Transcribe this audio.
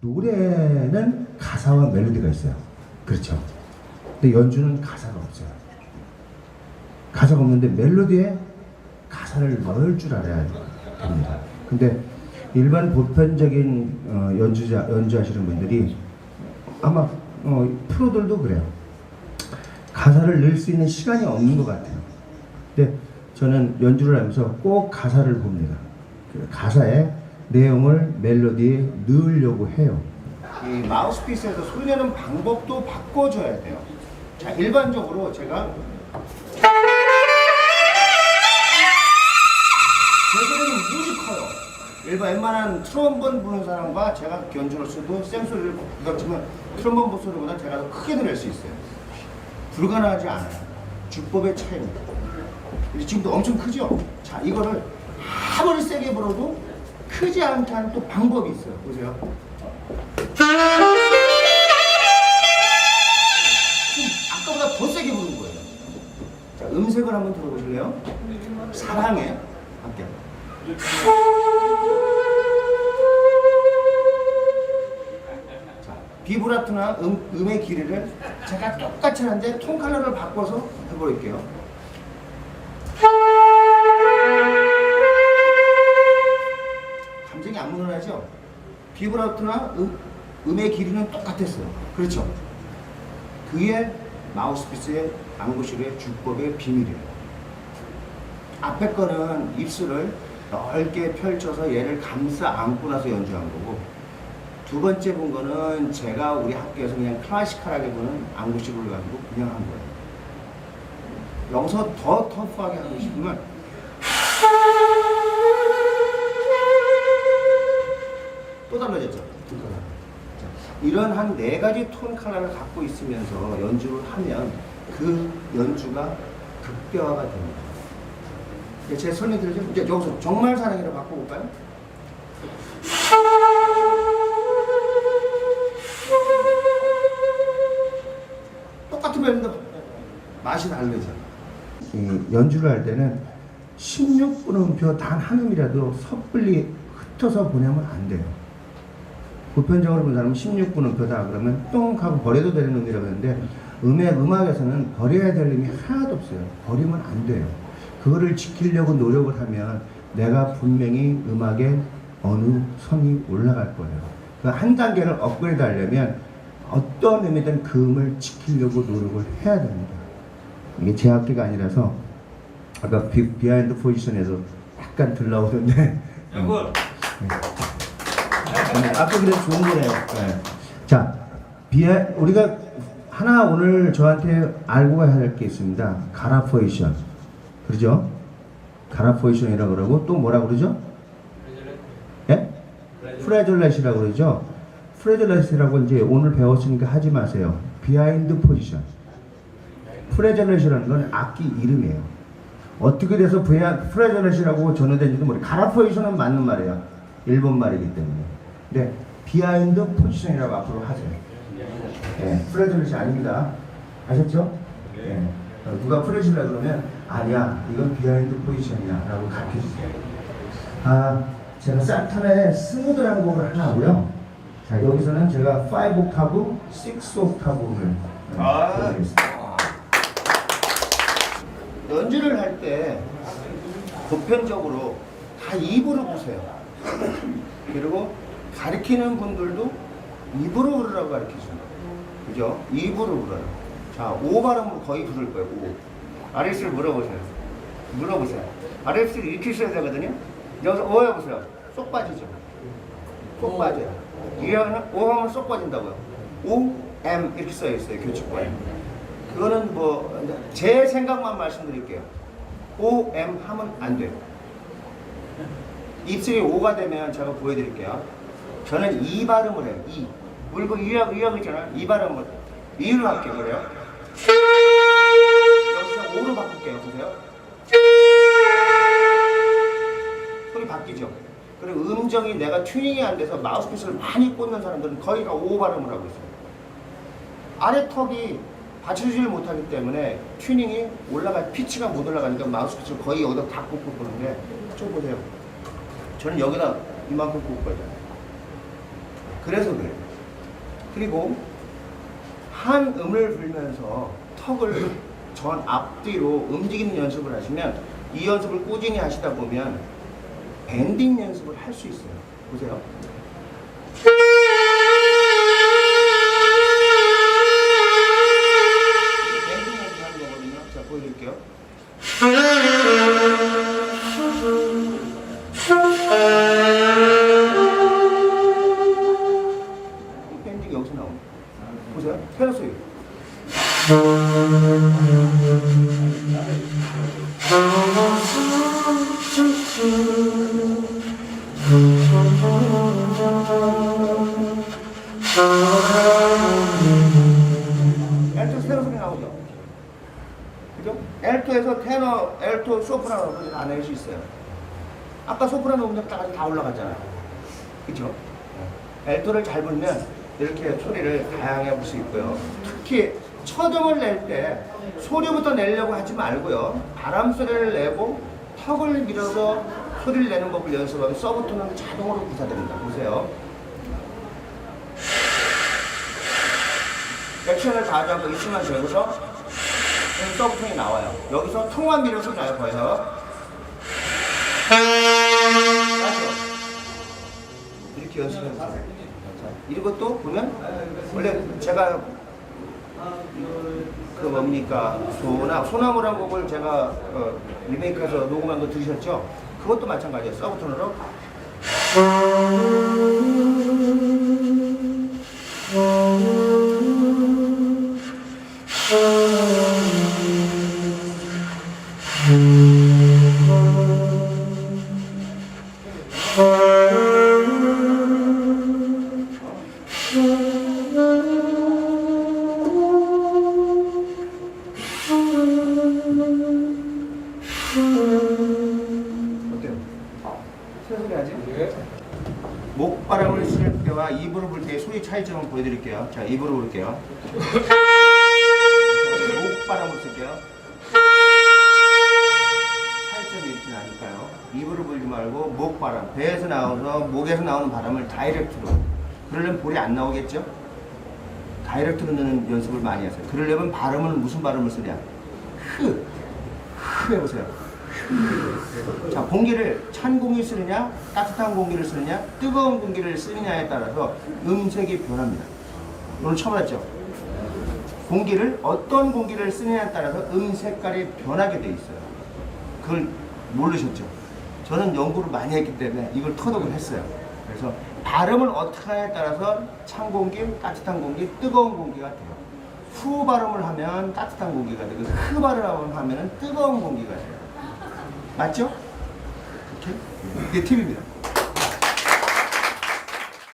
노래는 가사와 멜로디가 있어요. 그렇죠. 근데 연주는 가사가 없어요. 가사가 없는데 멜로디에 가사를 넣을 줄 알아야 됩니다. 근데 일반 보편적인 어, 연주자 연주하시는 분들이 아마 어, 프로들도 그래요. 가사를 넣을 수 있는 시간이 없는 것 같아요. 근데 저는 연주를 하면서 꼭 가사를 봅니다. 그 가사에 내용을 멜로디에 넣으려고 해요. 이 마우스피스에서 소리 내는 방법도 바꿔줘야 돼요. 자, 일반적으로 제가 제 소리는 무지 커요. 일반 웬만한 트럼본 부는 사람과 제가 연주를 써도 쌤소리를 그렇지만 트럼본 부 소리보다 제가 더 크게 들을 수 있어요. 불가능하지 않아요. 주법의 차이입니다. 지금도 엄청 크죠? 자, 이거를 아무리 세게 불어도 크지 않게 하는 또 방법이 있어요. 보세요. 아까보다 더 세게 부른 거예요. 자, 음색을 한번 들어보실래요? 사랑해. 함께. 자, 비브라토나 음, 음의 길이를 제가 똑같이 하는데 톤 컬러를 바꿔서 해볼게요. 비브라토나 음, 음의 길이는 똑같았어요. 그렇죠? 그게 마우스피스의 앙구실의 주법의 비밀이에요. 앞에 거는 입술을 넓게 펼쳐서 얘를 감싸 안고 나서 연주한 거고 두 번째 본 거는 제가 우리 학교에서 그냥 클래시컬하게 보는 앙구식으로 가지고 그냥 한 거예요. 여기서 더 터프하게 하고 싶으면 또 달라졌죠. 이런 한 네 가지 톤 컬러를 갖고 있으면서 연주를 하면 그 연주가 극대화가 됩니다. 예, 제 설명 들으죠? 이제 여기서 정말 사랑이라 바꿔볼까요? 똑같은 멜로디 맛이 다르죠. 이 연주를 할 때는 16분 음표 단 한 음이라도 섣불리 흩어서 보내면 안 돼요. 보편적으로 본 사람은 16분음표다 그러면 똥 하고 버려도 되는 음이라고 하는데 음의 음악에서는 버려야 될 음이 하나도 없어요. 버리면 안 돼요. 그거를 지키려고 노력을 하면 내가 분명히 음악에 어느 선이 올라갈 거예요. 그 한 단계를 업그레이드 하려면 어떤 의미든 그 음을 지키려고 노력을 해야 됩니다. 이게 제 악기가 아니라서 아까 비, 비하인드 포지션에서 약간 들라오던데 여러분 네, 아까 그래도 좋은 거네요. 네. 자, 비하 우리가 하나 오늘 저한테 알고 가야 할 게 있습니다. 가라 포지션. 그러죠? 가라 포지션이라고 그러고 또 뭐라 그러죠? 예? 프레졸렛이라고 그러죠. 프레졸렛이라고 이제 오늘 배웠으니까 하지 마세요. 비하인드 포지션. 프레졸렛이라는 건 악기 이름이에요. 어떻게 돼서 프레졸렛이라고 전해된지도 모르겠어요. 가라 포지션은 맞는 말이에요. 일본 말이기 때문에. 근데 비하인드 포지션이라고 앞으로 하세요. 예, 프레졸렛이 아닙니다. 아셨죠? 예. 어, 누가 프레졸렛 그러면 아니야, 이건 비하인드 포지션이야 라고 가르쳐 주세요. 아, 제가 산타의 스무드라는 곡을 하나 하고요. 자, 여기서는 제가 5 옥타브, 6 옥타브를 아. 보여드리겠습니다. 연주를 할 때 보편적으로 다 입으로 보세요. 그리고 가르치는 분들도 입으로 부르라고 가르치죠. 그죠? 입으로 불어요. 자, 오 발음으로 거의 부를 거예요. 오. 아레스를 물어보세요. 물어보세요. 아레스를 이렇게 써야 되거든요. 여기서 오 해보세요. 쏙 빠지죠. 쏙 빠져요. 이하는 오 하면 쏙 빠진다고요. 오, M 이렇게 써 있어요. 교칙본에. 그거는 뭐 제 생각만 말씀드릴게요. O, M 하면 안 돼요. 입술이 O가 되면 제가 보여드릴게요. 저는 이 발음을 해요. 이. 물고 이하고 이하고 있잖아요. 이 발음을 이로 할게요. 그래요. 여기서 O로 바꿀게요. 보세요. 소리 바뀌죠. 그리고 음정이 내가 튜닝이 안 돼서 마우스피스를 많이 꽂는 사람들은 거의 다 O 발음을 하고 있어요. 아래 턱이 받쳐주질 못하기 때문에 튜닝이 올라가 피치가 못 올라가니까 마우스피스를 거의 여기다 다 꽂고 보는데 좀 보세요. 저는 여기다 이만큼 꽂을 거예요. 그래서 그래요. 그리고 한 음을 불면서 턱을 전 앞뒤로 움직이는 연습을 하시면 이 연습을 꾸준히 하시다 보면 밴딩 연습을 할 수 있어요. 보세요. 엘토 테너 소리 나오죠? 그죠? 엘토에서 테너, 엘토, 소프라노 다낼수 있어요. 아까 소프라노 음역까지 다 올라갔잖아요. 그죠? 엘토를 잘 불면 이렇게 소리를 다양해 볼수 있고요. 특히 첫음을 낼 때 소리부터 내려고 하지 말고요. 바람 소리를 내고 턱을 밀어서 소리를 내는 법을 연습하면 서브톤은 자동으로 구사됩니다. 보세요. 액션을 다 하지 않고 이치만 재고서 서브톤이 나와요. 여기서 턱만 밀어서 나요. 맞죠? 이렇게 연습해보세요. 이것도 보면 원래 제가 그 뭡니까 소나 소나무란 곡을 제가 어, 리메이크해서 녹음한 거 들으셨죠? 그것도 마찬가지예요. 서브톤으로 목바람을 쓸 때와 입으로 불 때의 소리 차이점을 보여드릴게요. 자, 입으로 불게요. 목바람을 쓸게요. 차이점이 이렇게 나니까요. 입으로 불지 말고 목바람, 배에서 나오서 목에서 나오는 바람을 다이렉트로. 그러려면 볼이 안 나오겠죠? 다이렉트로 넣는 연습을 많이 하세요. 그러려면 발음은 무슨 발음을 쓰냐? 흐, 흐 해보세요. 자, 공기를 찬 공기 쓰느냐, 따뜻한 공기를 쓰느냐, 뜨거운 공기를 쓰느냐에 따라서 음색이 변합니다. 오늘 처음 알았죠? 공기를 어떤 공기를 쓰느냐에 따라서 음 색깔이 변하게 돼 있어요. 그걸 모르셨죠? 저는 연구를 많이 했기 때문에 이걸 터득을 했어요. 그래서 발음을 어떻게 하냐에 따라서 찬 공기, 따뜻한 공기, 뜨거운 공기가 돼요. 후 발음을 하면 따뜻한 공기가 되고 흐 발음을 하면 뜨거운 공기가 돼요. 맞죠? 이렇게? 이게 팁입니다.